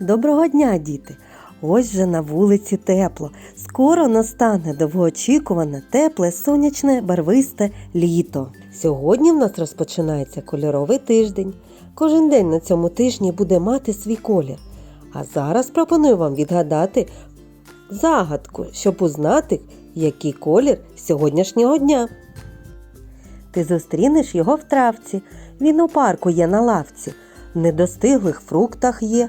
Доброго дня, діти! Ось же на вулиці тепло. Скоро настане довгоочікуване, тепле, сонячне, барвисте літо. Сьогодні в нас розпочинається кольоровий тиждень. Кожен день на цьому тижні буде мати свій колір. А зараз пропоную вам відгадати загадку, щоб узнати, який колір сьогоднішнього дня. Ти зустрінеш його в травці. Він у парку є на лавці, в недостиглих фруктах є,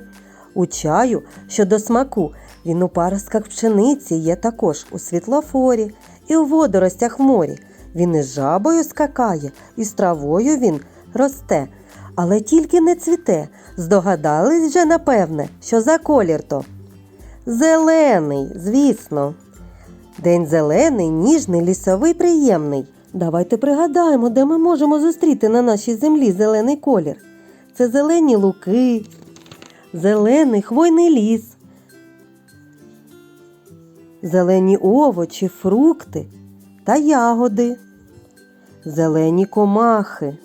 у чаю, що до смаку. Він у паростках пшениці є також у світлофорі і у водоростях в морі. Він із жабою скакає, і з травою він росте, але тільки не цвіте. Здогадались вже, напевне, що за колір то? Зелений, звісно. День зелений, ніжний, лісовий, приємний. Давайте пригадаємо, де ми можемо зустріти на нашій землі зелений колір. Це зелені луки, зелений хвойний ліс, зелені овочі, фрукти та ягоди, зелені комахи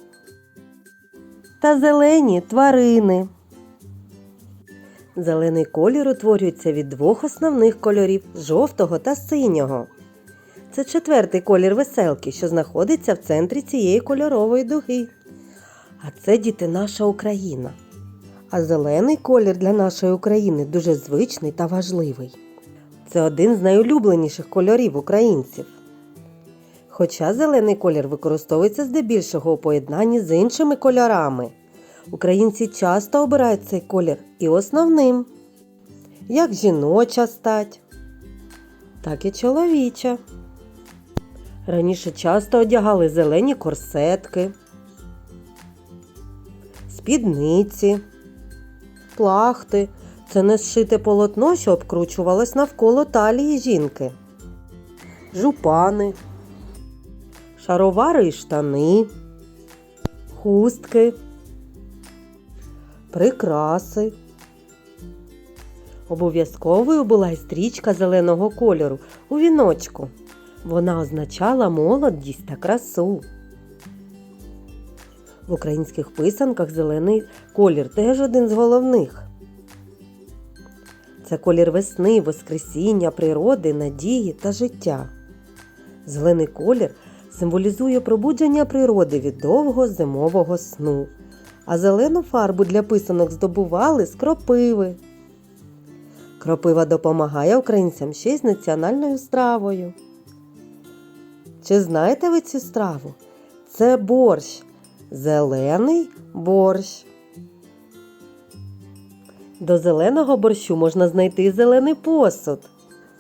та зелені тварини. Зелений колір утворюється від двох основних кольорів жовтого та синього. Це четвертий колір веселки, що знаходиться в центрі цієї кольорової дуги. А це діти наша Україна. А зелений колір для нашої України дуже звичний та важливий. Це один з найулюбленіших кольорів українців. Хоча зелений колір використовується здебільшого у поєднанні з іншими кольорами. Українці часто обирають цей колір і основним, як жіноча стать, так і чоловіча. Раніше часто одягали зелені корсетки, спідниці, плахти. Це не зшите полотно, що обкручувалось навколо талії жінки, жупани, шаровари і штани, хустки, прикраси. Обов'язковою була й стрічка зеленого кольору у віночку. Вона означала молодість та красу. В українських писанках зелений колір теж один з головних. Це колір весни, воскресіння, природи, надії та життя. Зелений колір символізує пробудження природи від довгого зимового сну, а зелену фарбу для писанок здобували з кропиви. Кропива допомагає українцям ще й з національною стравою. Чи знаєте ви цю страву? Це борщ. Зелений борщ. До зеленого борщу можна знайти зелений посуд.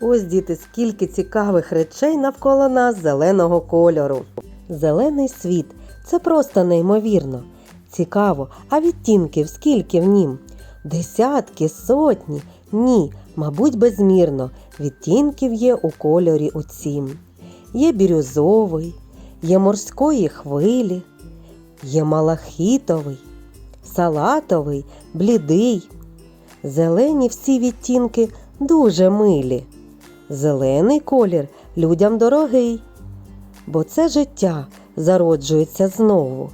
Ось діти, скільки цікавих речей навколо нас зеленого кольору. Зелений світ це просто неймовірно. Цікаво, а відтінків скільки в нім? Десятки, сотні? Ні, мабуть, безмірно. Відтінків є у кольорі у цім. Є бірюзовий, є морської хвилі, є малахітовий, салатовий, блідий. Зелені всі відтінки дуже милі. Зелений колір людям дорогий, бо це життя зароджується знову.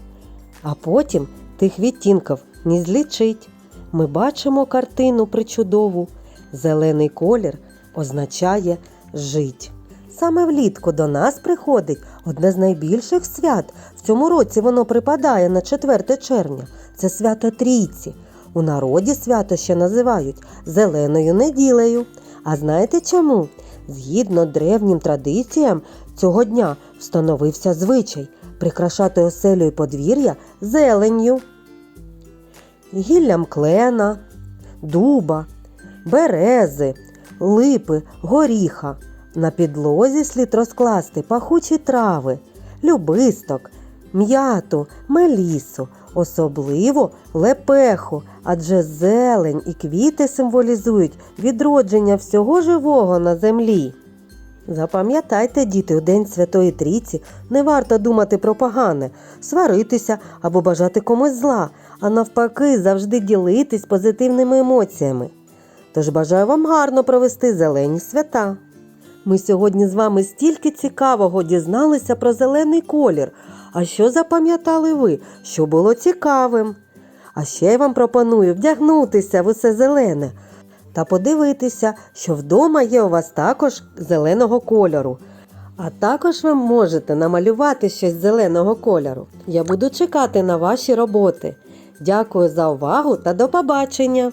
А потім тих відтінків не злічить. Ми бачимо картину причудову. Зелений колір означає жить. Саме влітку до нас приходить одне з найбільших свят. В цьому році воно припадає на 4 червня. Це свято Трійці. У народі свято ще називають Зеленою неділею. А знаєте чому? Згідно древнім традиціям, цього дня встановився звичай прикрашати оселю і подвір'я зеленню, гіллям клена, дуба, берези, липи, горіха. На підлозі слід розкласти пахучі трави, любисток, м'яту, мелісу, особливо лепеху, адже зелень і квіти символізують відродження всього живого на землі. Запам'ятайте, діти, у День Святої Трійці не варто думати про погане, сваритися або бажати комусь зла, а навпаки, завжди ділитись позитивними емоціями. Тож бажаю вам гарно провести зелені свята. Ми сьогодні з вами стільки цікавого дізналися про зелений колір. А що запам'ятали ви, що було цікавим? А ще я вам пропоную вдягнутися в усе зелене та подивитися, що вдома є у вас також зеленого кольору. А також ви можете намалювати щось зеленого кольору. Я буду чекати на ваші роботи. Дякую за увагу та до побачення!